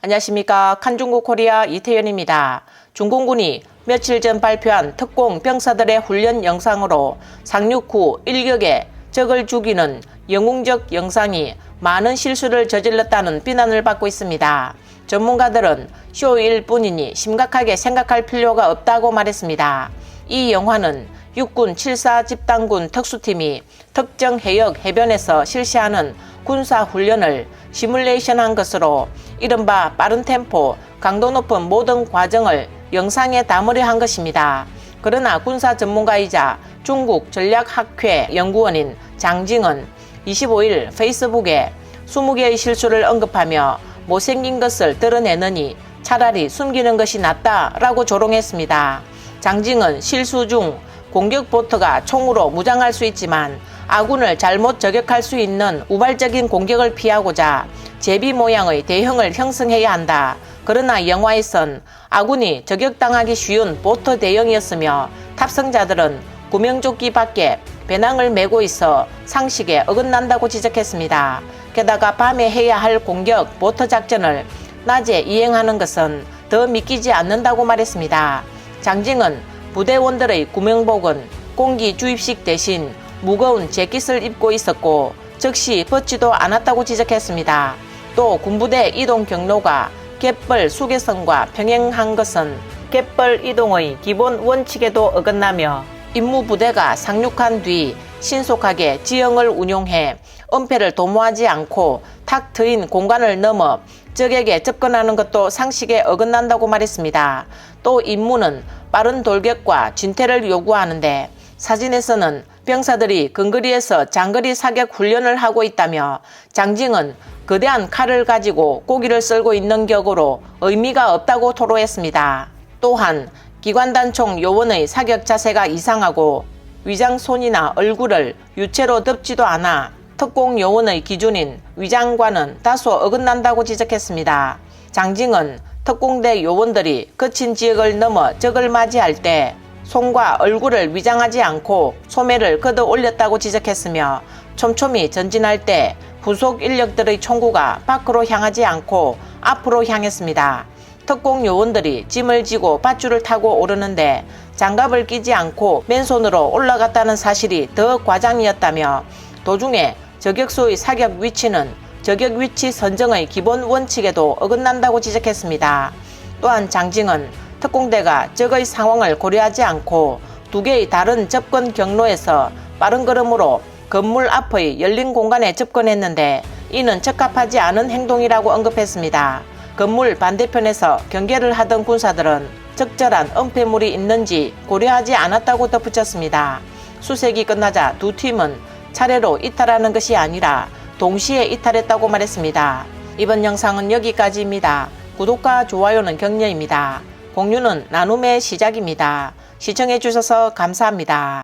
안녕하십니까. 칸중국 코리아 이태현입니다. 중공군이 며칠 전 발표한 특공 병사들의 훈련 영상으로 상륙 후 일격에 적을 죽이는 영웅적 영상이 많은 실수를 저질렀다는 비난을 받고 있습니다. 전문가들은 쇼일 뿐이니 심각하게 생각할 필요가 없다고 말했습니다. 이 영화는 육군 74 집단군 특수팀이 특정 해역 해변에서 실시하는 군사 훈련을 시뮬레이션한 것으로 이른바 빠른 템포, 강도 높은 모든 과정을 영상에 담으려 한 것입니다. 그러나 군사 전문가이자 중국 전략학회 연구원인 장징은 25일 페이스북에 20개의 실수를 언급하며 못생긴 것을 드러내느니 차라리 숨기는 것이 낫다라고 조롱했습니다. 장징은 실수 중 공격 보트가 총으로 무장할 수 있지만 아군을 잘못 저격할 수 있는 우발적인 공격을 피하고자 제비 모양의 대형을 형성해야 한다. 그러나 영화에선 아군이 저격당하기 쉬운 보트 대형이었으며 탑승자들은 구명조끼 밖에 배낭을 메고 있어 상식에 어긋난다고 지적했습니다. 게다가 밤에 해야 할 공격 보트 작전을 낮에 이행하는 것은 더 믿기지 않는다고 말했습니다. 장징은 부대원들의 구명복은 공기 주입식 대신 무거운 재킷을 입고 있었고 즉시 벗지도 않았다고 지적했습니다. 또 군부대 이동 경로가 갯벌 수계선과 병행한 것은 갯벌 이동의 기본 원칙에도 어긋나며 임무부대가 상륙한 뒤 신속하게 지형을 운용해 은폐를 도모하지 않고 탁 트인 공간을 넘어 적에게 접근하는 것도 상식에 어긋난다고 말했습니다. 또 임무는 빠른 돌격과 진퇴를 요구하는데 사진에서는 병사들이 근거리에서 장거리 사격 훈련을 하고 있다며 장징은 거대한 칼을 가지고 고기를 썰고 있는 격으로 의미가 없다고 토로했습니다. 또한 기관단총 요원의 사격 자세가 이상하고 위장 손이나 얼굴을 유체로 덮지도 않아 특공 요원의 기준인 위장과는 다소 어긋난다고 지적했습니다. 장징은 특공대 요원들이 거친 지역을 넘어 적을 맞이할 때 손과 얼굴을 위장하지 않고 소매를 걷어 올렸다고 지적했으며 촘촘히 전진할 때 부속 인력들의 총구가 밖으로 향하지 않고 앞으로 향했습니다. 특공 요원들이 짐을 지고 밧줄을 타고 오르는데 장갑을 끼지 않고 맨손으로 올라갔다는 사실이 더 과장이었다며 도중에 저격수의 사격 위치는 저격 위치 선정의 기본 원칙에도 어긋난다고 지적했습니다. 또한 장징은 특공대가 적의 상황을 고려하지 않고 두 개의 다른 접근 경로에서 빠른 걸음으로 건물 앞의 열린 공간에 접근했는데 이는 적합하지 않은 행동이라고 언급했습니다. 건물 반대편에서 경계를 하던 군사들은 적절한 은폐물이 있는지 고려하지 않았다고 덧붙였습니다. 수색이 끝나자 두 팀은 차례로 이탈하는 것이 아니라 동시에 이탈했다고 말했습니다. 이번 영상은 여기까지입니다. 구독과 좋아요는 격려입니다. 공유는 나눔의 시작입니다. 시청해주셔서 감사합니다.